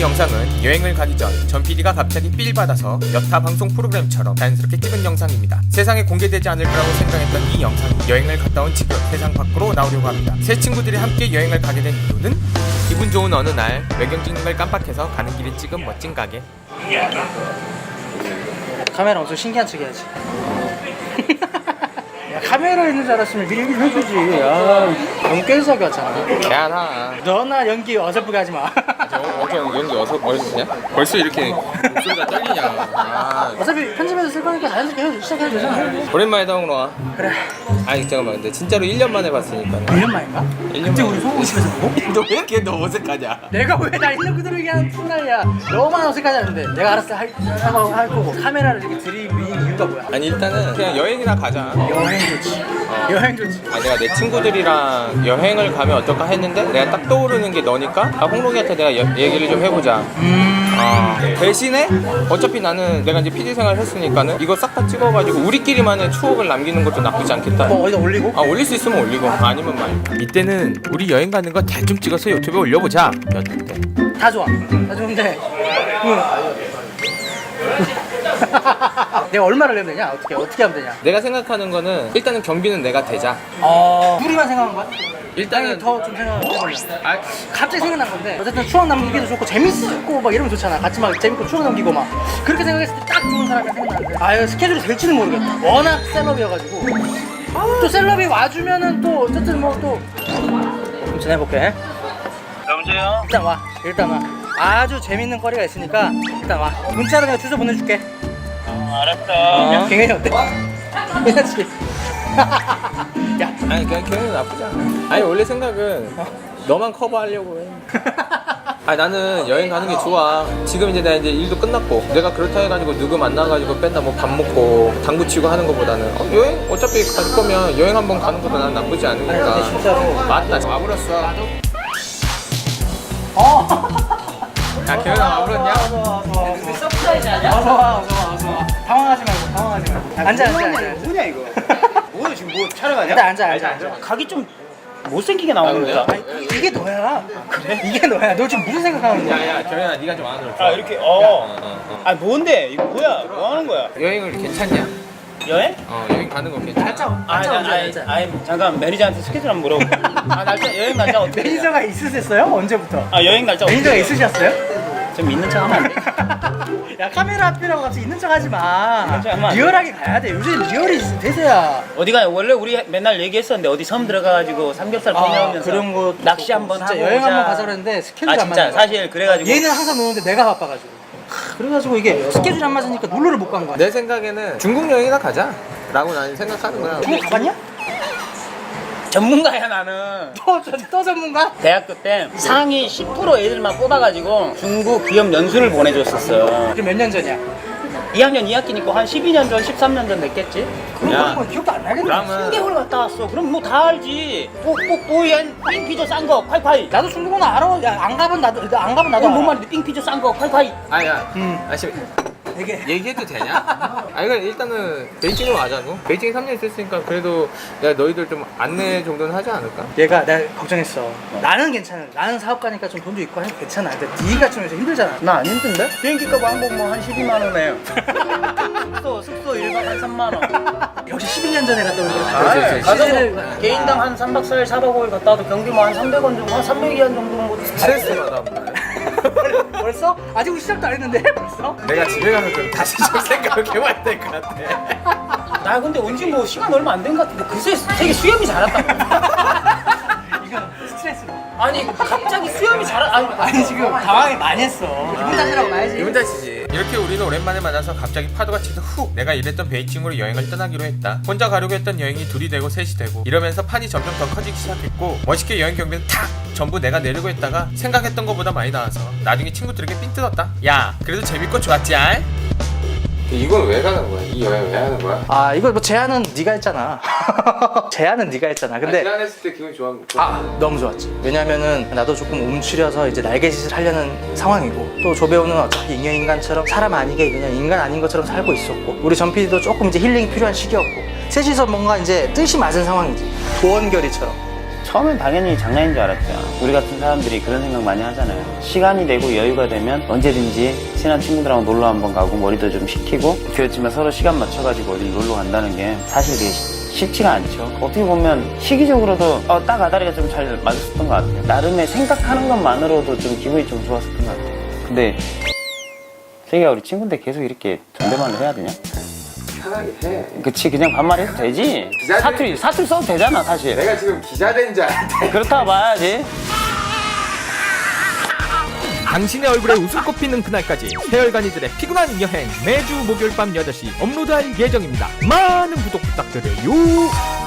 이 영상은 여행을 가기 전 전 PD가 갑자기 삘 받아서 여타 방송 프로그램처럼 자연스럽게 찍은 영상입니다. 세상에 공개되지 않을 거라고 생각했던 이 영상 여행을 갔다 온 지금 세상 밖으로 나오려고 합니다. 새 친구들이 함께 여행을 가게 된 이유는 기분 좋은 어느 날 외경 찍는 걸 깜빡해서 가는 길에 찍은 멋진 가게 카메라 엄청 신기한 척 해야지. 야, 카메라 있는 줄 알았으면 미리 얘기를 해주지. 아, 너무 깨끗하게 왔잖아. 미안하 너나 연기 어설프게 하지 마. 어제 연기 어서 어디냐? 벌써 이렇게 목소리가 떨리냐 아, 어차피 편집해서 쓸 거니까 자연스럽게 해도 시작해도 되잖아. 오랜만이다 홍로아 그래. 아니 잠깐만 근데 진짜로 1년 만에 봤으니까 1년 만인가? 그때 우리 소고기 집에서 보고? 너왜 이렇게 너 어색하냐 내가 왜나 있는 그대로 얘기하는 푼날이야. 너만 어색하지 않는데. 내가 알아서 할, 하고 할 거고. 카메라를 이렇게 들이미는 이유가 뭐야? 아니 일단은 그냥 여행이나 가자 여행 좋지. 여행 좋지. 아 내가 내 친구들이랑 여행을 가면 어떨까 했는데 내가 딱 떠오르는 게 너니까 아 홍록이한테 내가 여- 얘기를 좀 해보자 음. 아, 대신에 어차피 나는 내가 이제 PD 생활 했으니까는 이거 싹 다 찍어가지고 우리끼리만의 추억을 남기는 것도 나쁘지 않겠다 뭐 어디다 올리고? 아 올릴 수 있으면 올리고 아니면 말 이때는 우리 여행 가는 거 대충 찍어서 유튜브에 올려보자 였는데 다 좋아. 다 좋은데. 응. 내가 얼마를 내면 되냐? 어떻게 어떻게 하면 되냐? 내가 생각하는 거는 일단은 경비는 내가 대자 어. 둘이만 생각한 거야? 일단은 더 좀 생각을 해보려. 아, 갑자기 생각난 건데 어쨌든 추억 남기도 좋고 재밌고 막 이러면 좋잖아. 같이 막 재밌고 추억 남기고 막 그렇게 생각했을 때 딱 좋은 사람이 생각나는데 아유 스케줄이 될지는 모르겠다. 워낙 셀럽이어가지고 또 셀럽이 와주면은 또 어쨌든 뭐또 전해볼게. 여보세요? 일단 와. 일단 와. 아주 재밌는 거리가 있으니까 일단 와. 문자로 내가 주소 보내줄게. 어, 알았어. 어. 경현이 어때? 괜찮지? 야, 아니 그냥 기분이 나쁘지 않아 아니 원래 생각은 너만 커버하려고 해 아 나는 여행 가는 게 좋아 지금 이제 내가 이제 일도 끝났고 내가 그렇다 해가지고 누구 만나가지고 맨날 뭐 밥 먹고 당구 치고 하는 것보다는 어, 여행 어차피 갈 거면 여행 한번 가는 것도 난 나쁘지 않으니까 진짜로. 맞다 와버렸어 어. 야 기현아 와버렸냐? 서프라이즈 아니야? 어서 와, 어서 와, 어서 와. 당황하지 말고, 당황하지 말고. 앉아, 앉아, 앉아. 뭐냐 이거? 뭐야 지금 뭐 촬영하냐? 일단 앉아, 앉아, 앉아. 각이 좀 못생기게 나오는 아, 거야. 아니, 이- 이게 너야. 그래? 이게 너야. 너 지금 무슨 생각하는 거야? 야야 기현아 네가 좀 안으로 아 이렇게 어. 아 뭔데? 이거 뭐야? 뭐 하는 거야? 여행을 괜찮냐? 여행? 어 여행 가는 거 괜찮아? 날짜, 아, 날짜 나, 언제, 아이, 날짜? 아이, 잠깐 매니저한테 스케줄 한번 물어볼게. 아 날짜 여행 날짜 어떻게? 매니저가 있으셨어요? 언제부터? 아 여행 날짜? 매니저가? 있으셨어요? 좀 믿는 척 하면 안 돼? 야 카메라 앞이라고 갑자기 있는 척 하지 마. 있는 척 하면 안 돼. 리얼하게 가야 돼. 요즘 리얼이 대세야. 어디 가요? 원래 우리 맨날 얘기했었는데 어디 섬 들어가가지고 삼겹살 꺼내오면서 그런 거 낚시 한번 진짜 하고 여행. 한번 가자 그랬는데 스케줄이 아 안 진짜 맞는 거야. 사실 그래가지고 얘는 항상 노는데 내가 바빠가지고. 하, 그래가지고 이게 스케줄이 안 맞으니까 놀러를 못 간 거야. 내 생각에는 중국 여행이나 가자 라고 나는 생각하는 거야 중국 가봤냐? 전문가야 나는. 또, 저- 또 전문가? 대학교 때 상위 10% 애들만 뽑아가지고 중국 기업 연수를 보내줬었어. 그게 몇 년 전이야? 2학년 2학기니까 한 12년 전, 13년 전 됐겠지? 그런 야. 거 기억도 안 나겠네. 그러면 3개월 갔다 왔어. 그럼 뭐 다 알지. 뽁뽁 뽀얀 삥피조 싼 거, 콸콸. 나도 중국은 알아. 야, 안 가본 나도, 안 가본 나도. 그럼 뭔 알아. 말인데 삥피조 싼 거, 콸콸. 아야 음. 아씨 되게. 얘기해도 되냐? 아 이거 일단은 베이징으로 가자고 베이징에 3년 있었으니까 그래도 내가 너희들 좀 안내 정도는 하지 않을까? 얘가 내가 걱정했어. 나는 괜찮아. 나는 사업가니까 좀 돈도 있고 하니까 괜찮아. 근데 네가 좀 요새 힘들잖아. 나 안 힘든데? 비행기 값 왕복 뭐 한 12만 원에. 숙소, 숙소 1박 한 3만 원. 역시 12년 전에 갔다 온 거라. 아, 그렇지, 그렇지. 가서 시세를 뭐 개인당 한 3박 4일, 4박 5일 갔다 와도 경비 뭐 한 300원 정도, 한 300위안 정도는 뭐 스트레스 받아 벌써? 아직 우리 시작도 안 했는데 벌써? 내가 집에 가서 좀 다시 좀 생각해봐야 될 것 같아 나 근데 언제 뭐 시간 얼마 안 된 것 같은데 그새 되게 수염이 자랐다. 이건 스트레스로. 아니 갑자기 수염이 자라. 아니, 아니 지금 당황을 많이 했어. 기분 탓이라고 봐야지. 기분 탓이지 이렇게 우리는 오랜만에 만나서 갑자기 파도가 치서 훅 내가 일했던 베이징으로 여행을 떠나기로 했다 혼자 가려고 했던 여행이 둘이 되고 셋이 되고 이러면서 판이 점점 더 커지기 시작했고 멋있게 여행 경비는 탁 전부 내가 내려고 했다가 생각했던 것보다 많이 나와서 나중에 친구들에게 삥 뜯었다 야 그래도 재밌고 좋았지 알? 이건 왜 가는 거야? 이 여행 왜 하는 거야? 아 이거 뭐 제안은 네가 했잖아. 제안은 네가 했잖아. 근데 제안했을 때 기분 좋아 아 너무 좋았지. 왜냐면은 나도 조금 움츠려서 이제 날개짓을 하려는 상황이고 또 조배우는 어차피 인간 인간처럼 사람 아니게 그냥 인간 아닌 것처럼 살고 있었고 우리 전PD도 조금 이제 힐링이 필요한 시기였고 셋이서 뭔가 이제 뜻이 맞은 상황이지. 조원결이처럼. 처음엔 당연히 장난인 줄 알았죠. 우리 같은 사람들이 그런 생각 많이 하잖아요. 시간이 되고 여유가 되면 언제든지 친한 친구들하고 놀러 한번 가고 머리도 좀 식히고 그렇지만 서로 시간 맞춰가지고 어디 놀러 간다는 게 사실 쉽- 쉽지가 않죠. 어떻게 보면 시기적으로도 어, 딱 아다리가 좀 잘 맞았었던 것 같아요. 나름의 생각하는 것만으로도 좀 기분이 좀 좋았었던 것 같아요. 근데 세기가 우리 친구인데 계속 이렇게 존댓말을 해야 되냐? 편하게 해. 그치 그냥 반말해도 되지 기자들- 사투리 사투리 써도 되잖아 사실 내가 지금 기자 된 줄 알았대. 그렇다고 봐야지 당신의 얼굴에 웃음꽃 피는 그날까지 세월간이들의 피곤한 여행 매주 목요일 밤 8시 업로드할 예정입니다. 많은 구독 부탁드려요.